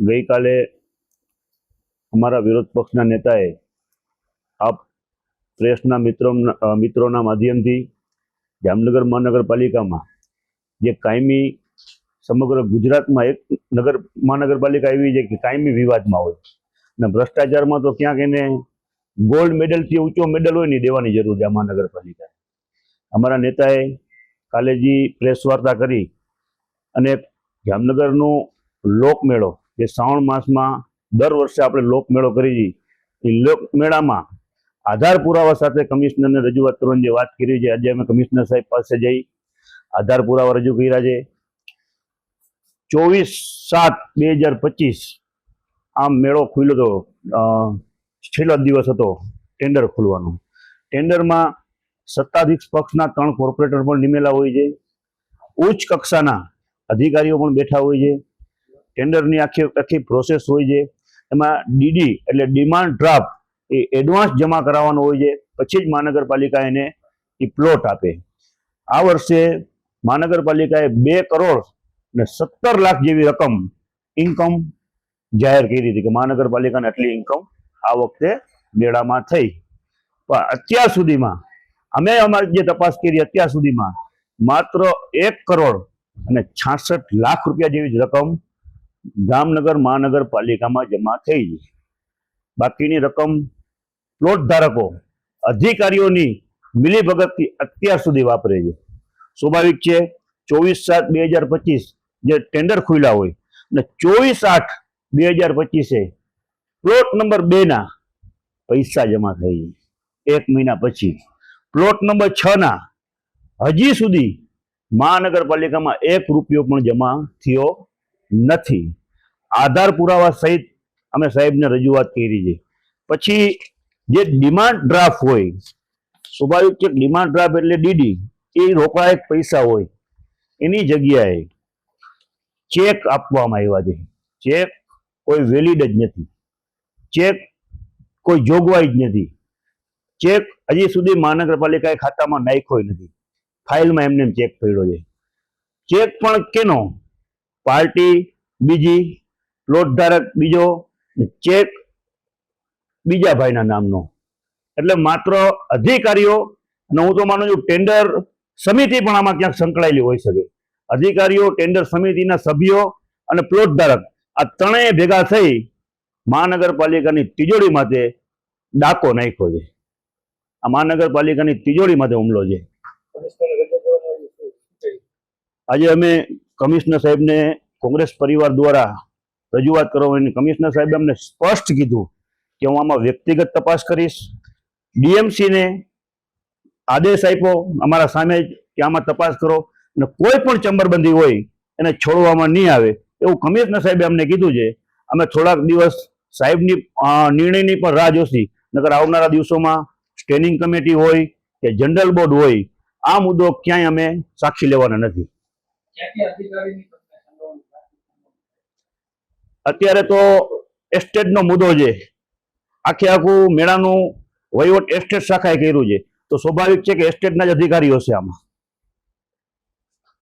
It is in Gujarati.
ગઈકાલે અમારા વિરોધ પક્ષના નેતાએ આપ પ્રેસના મિત્રો મિત્રોના માધ્યમથી જામનગર મહાનગરપાલિકામાં જે કાયમી સમગ્ર ગુજરાતમાં એક નગર, મહાનગરપાલિકા એવી છે કે કાયમી વિવાદમાં હોય. અને ભ્રષ્ટાચારમાં તો ક્યાંક એને ગોલ્ડ મેડલથી ઊંચો મેડલ હોય નહીં દેવાની જરૂર છે આ મહાનગરપાલિકાએ. અમારા નેતાએ કાલે જે પ્રેસ વાર્તા કરી અને જામનગરનો લોકમેળો જે શ્રાવણ માસમાં દર વર્ષે આપણે લોકમેળો કરી એ લોકમેળામાં આધાર પુરાવા સાથે કમિશનરને રજૂઆત કરવાની જે વાત કરી છે, આજે અમે કમિશનર સાહેબ પાસે જઈ આધાર પુરાવા રજૂ કર્યા છે. ચોવીસ સાત બે હજાર પચીસ આમ મેળો ખુલ્યો હતો. છેલ્લો દિવસ હતો ટેન્ડર ખુલવાનો. ટેન્ડરમાં સત્તાધીશ પક્ષના ત્રણ કોર્પોરેટર પણ નિમેલા હોય છે. ઉચ્ચ કક્ષાના અધિકારીઓ પણ બેઠા હોય છે. ટેન્ડરની આખી આખી પ્રોસેસ હોય છે. એમાં ડીડી એટલે ડિમાન્ડ ડ્રાફ્ટ એ એડવાન્સ જમા કરાવવાનો હોય છે. પછી જ મહાનગરપાલિકા એને એ પ્લોટ આપે. આ વર્ષે મહાનગરપાલિકાએ બે કરોડ ને સત્તર લાખ જેવી રકમ ઇન્કમ જાહેર કરી હતી કે મહાનગરપાલિકાને આટલી ઇન્કમ આ વખતે મેળામાં થઈ. પણ અત્યાર સુધીમાં અમે અમારી જે તપાસ કરી અત્યાર સુધીમાં માત્ર એક કરોડ અને છાસઠ લાખ રૂપિયા જેવી જ રકમ જામનગર મહાનગરપાલિકામાં જમા થઈ છે બાકીની રકમ પ્લોટ ધારકો, અધિકારીઓની મિલીભગતથી અત્યાર સુધી વાપરે છે. સ્વાભાવિક છે, ચોવીસ સાત બે હજાર પચીસ જે ટેન્ડર ખુલ્લા હોય અને ચોવીસ આઠ બે હજાર પચીસે પ્લોટ નંબર બેના પૈસા જમા થઈ એક મહિના પછી પ્લોટ નંબર છના હજી સુધી મહાનગરપાલિકામાં એક રૂપિયો પણ જમા થયો નથી. આધાર પુરાવા સહિત અમે સાહેબને રજૂઆત કરી છે. પછી જે ડિમાન્ડ ડ્રાફ્ટ હોય, સ્વાભાવિક છે ડિમાન્ડ ડ્રાફ્ટ એટલે ડીડી એ રોકાયેલ પૈસા હોય, એની જગ્યાએ ચેક આપવામાં આવ્યા છે. ચેક કોઈ વેલિડ જ નથી. ચેક કોઈ જોગવાઈ જ નથી. ચેક હજી સુધી મહાનગરપાલિકાએ ખાતામાં નાખ્યો નથી. ફાઇલમાં એમને એમ ચેક પડ્યો છે. ચેક પણ કેનો? પાર્ટી, બીજી પ્લોટ ધારક, બીજો ચેક બીજા ભાઈના નામનો. એટલે માત્ર અધિકારીઓ અને હું તો માનું છું ટેન્ડર સમિતિ પણ આમાં ક્યાંક સંકળાયેલી હોઈ શકે. અધિકારીઓ ટેન્ડર સમિતિના સભ્યો અને પ્લોટ ધારક, આ ત્રણેય ભેગા થઈ મહાનગરપાલિકાની તિજોરી માટે ડાકો નાખ્યો છે. આ મહાનગરપાલિકાની તિજોરી માટે હુમલો છે. આજે અમે કમિશનર સાહેબને કોંગ્રેસ પરિવાર દ્વારા રજૂઆત કરવાની કમિશનર સાહેબે અમને સ્પષ્ટ કીધું કે હું આમાં વ્યક્તિગત તપાસ કરીશ. ડીએમસીને આદેશ આપ્યો અમારા સામે કે આમાં તપાસ કરો અને કોઈ પણ ચંબરબંધી હોય એને છોડવામાં નહીં આવે એવું કમિશનર સાહેબે અમને કીધું છે. અમે થોડાક દિવસ સાહેબની નિર્ણયની પણ રાહ જોશી. નગર આવનારા દિવસોમાં સ્ટેન્ડિંગ કમિટી હોય કે જનરલ બોર્ડ હોય, આ મુદ્દો ક્યાંય અમે સાક્ષી લેવાના નથી. અત્યારે તો એસ્ટેટનો મુદ્દો છે. આખે આખું મેળાનું વહીવટ એસ્ટેટ શાખાએ કર્યું છે. તો સ્વાભાવિક છે કે એસ્ટેટના જ અધિકારીઓ છે આમાં.